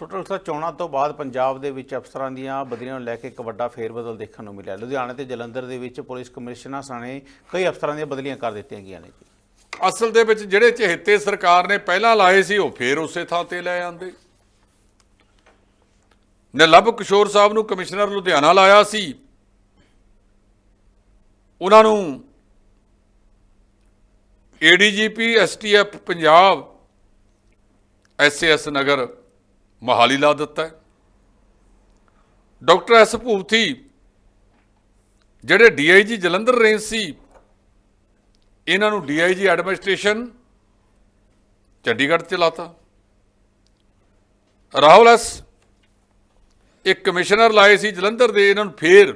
Total sir ਚੋਣਾਂ ਤੋਂ ਬਾਅਦ ਪੰਜਾਬ ਦੇ ਵਿੱਚ ਅਫਸਰਾਂ ਦੀਆਂ ਬਦਲੀਆਂ ਨੂੰ ਲੈ ਕੇ ਇੱਕ ਵੱਡਾ ਫੇਰਬਦਲ ਦੇਖਣ ਨੂੰ ਮਿਲਿਆ। ਲੁਧਿਆਣਾ ਤੇ ਜਲੰਧਰ ਦੇ ਵਿੱਚ ਪੁਲਿਸ ਕਮਿਸ਼ਨਰਾਂ ਸਾਨੇ ਕਈ ਅਫਸਰਾਂ ਦੀਆਂ ਬਦਲੀਆਂ ਕਰ ਦਿੱਤੀਆਂ ਗਈਆਂ ਨੇ ਜੀ। ਅਸਲ ਦੇ ਵਿੱਚ ਜਿਹੜੇ ਚਹੇਤੇ ਸਰਕਾਰ ਨੇ ਪਹਿਲਾਂ ਲਾਏ ਸੀ, ਉਹ ਫੇਰ ਉਸੇ ਥਾਂ ਤੇ ਲੈ ਆਂਦੇ। ਨਿਰਲਭ ਕਿਸ਼ੋਰ ਸਾਹਿਬ ਨੂੰ ਕਮਿਸ਼ਨਰ ਲੁਧਿਆਣਾ ਲਾਇਆ ਸੀ। ਉਹਨਾਂ ਨੂੰ ADGP STF Punjab SS Nagar Mohali ਲਾ ਦਿੱਤਾ ਹੈ। ਡਾਕਟਰ ਐਸ ਭੂਪਤੀ, ਜਿਹੜੇ ਡੀਆਈਜੀ ਜਲੰਧਰ ਰੇਂਜ ਸੀ, ਇਹਨਾਂ ਨੂੰ ਡੀਆਈਜੀ ਐਡਮਿਨਿਸਟ੍ਰੇਸ਼ਨ ਚੰਡੀਗੜ੍ਹ ਚ ਲਾਤਾ। ਰਾਹੁਲ ਐਸ ਇੱਕ ਕਮਿਸ਼ਨਰ ਲਾਏ ਸੀ ਜਲੰਧਰ ਦੇ, ਇਹਨਾਂ ਨੂੰ ਫੇਰ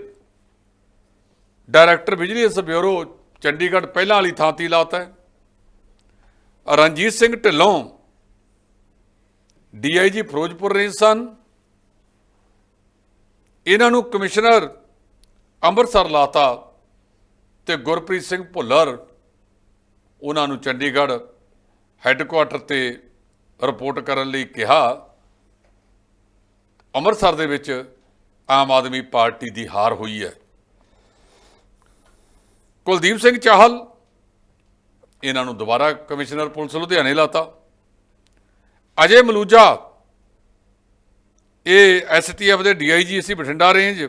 ਡਾਇਰੈਕਟਰ ਵਿਜੀਲੈਂਸ ਬਿਊਰੋ ਚੰਡੀਗੜ੍ਹ ਪਹਿਲਾਂ ਵਾਲੀ ਥਾਂ ਤੇ ਲਾਤਾ ਹੈ। ਰਣਜੀਤ ਸਿੰਘ ਢਿੱਲੋਂ ਡੀਆਈਜੀ ਫਿਰੋਜ਼ਪੁਰ ਰੇਂਜ ਸਨ। ਇਹਨਾਂ ਨੂੰ ਕਮਿਸ਼ਨਰ ਅੰਮ੍ਰਿਤਸਰ ਲਾਤਾ ਤੇ ਗੁਰਪ੍ਰੀਤ ਸਿੰਘ ਭੁੱਲਰ, ਉਹਨਾਂ ਨੂੰ ਚੰਡੀਗੜ੍ਹ ਹੈੱਡਕੁਆਟਰ ਤੇ ਰਿਪੋਰਟ ਕਰਨ ਲਈ ਕਿਹਾ। ਅੰਮ੍ਰਿਤਸਰ ਦੇ ਵਿੱਚ ਆਮ ਆਦਮੀ ਪਾਰਟੀ ਦੀ ਹਾਰ ਹੋਈ ਹੈ। ਕੁਲਦੀਪ ਸਿੰਘ ਚਾਹਲ, ਇਹਨਾਂ ਨੂੰ ਦੁਬਾਰਾ ਕਮਿਸ਼ਨਰ ਪੁਲਿਸ ਲੁਧਿਆਣੇ ਲਾਤਾ। ਅਜੇ ਮਲੂਜਾ, ਇਹ ਐਸਟੀਐਫ ਦੇ ਡੀਆਈਜੀ ਸੀ ਬਠਿੰਡਾ ਰੇਂਜ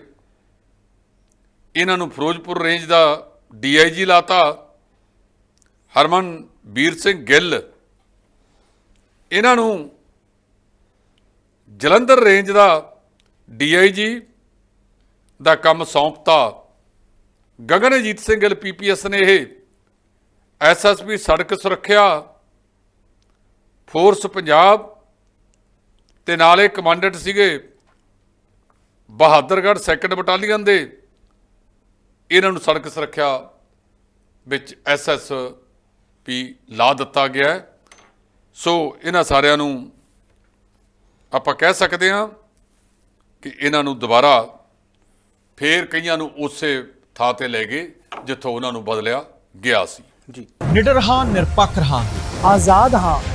ਇਹਨਾਂ ਨੂੰ ਫਿਰੋਜ਼ਪੁਰ ਰੇਂਜ ਦਾ ਡੀਆਈਜੀ ਲਾਤਾ। ਹਰਮਨ ਵੀਰ ਸਿੰਘ ਗਿੱਲ, ਇਹਨਾਂ ਨੂੰ ਜਲੰਧਰ ਰੇਂਜ ਦਾ ਡੀਆਈਜੀ ਦਾ ਕੰਮ ਸੌਂਪਤਾ। ਗਗਨਜੀਤ ਸਿੰਘ ਗਿੱਲ ਪੀਪੀਐਸ ਨੇ ਇਹ ਐਸਐਸਪੀ ਸੜਕ ਸੁਰੱਖਿਆ ਫੋਰਸ ਪੰਜਾਬ ਤੇ ਨਾਲੇ ਕਮਾਂਡੈਂਟ ਸੀਗੇ ਬਹਾਦਰਗੜ੍ਹ ਸੈਕੰਡ ਬਟਾਲੀਅਨ ਦੇ। ਇਹਨਾਂ ਨੂੰ ਸੜਕ ਸੁਰੱਖਿਆ ਵਿੱਚ ਐਸਐਸ ਪੀ ਲਾ ਦਿੱਤਾ ਗਿਆ ਸੋ ਇਹਨਾਂ ਸਾਰਿਆਂ ਨੂੰ ਆਪਾਂ ਕਹਿ ਸਕਦੇ ਹਾਂ ਕਿ ਇਹਨਾਂ ਨੂੰ ਦੁਬਾਰਾ ਫੇਰ ਕਈਆਂ ਨੂੰ ਉਸੇ ਥਾਂ ਤੇ ਲੈ ਗਏ ਜਿੱਥੋਂ ਉਹਨਾਂ ਨੂੰ ਬਦਲਿਆ ਗਿਆ ਸੀ। ਜੀ। ਨਿਡਰ ਹਾਂ, ਨਿਰਪੱਖ ਹਾਂ ਆਜ਼ਾਦ ਹਾਂ।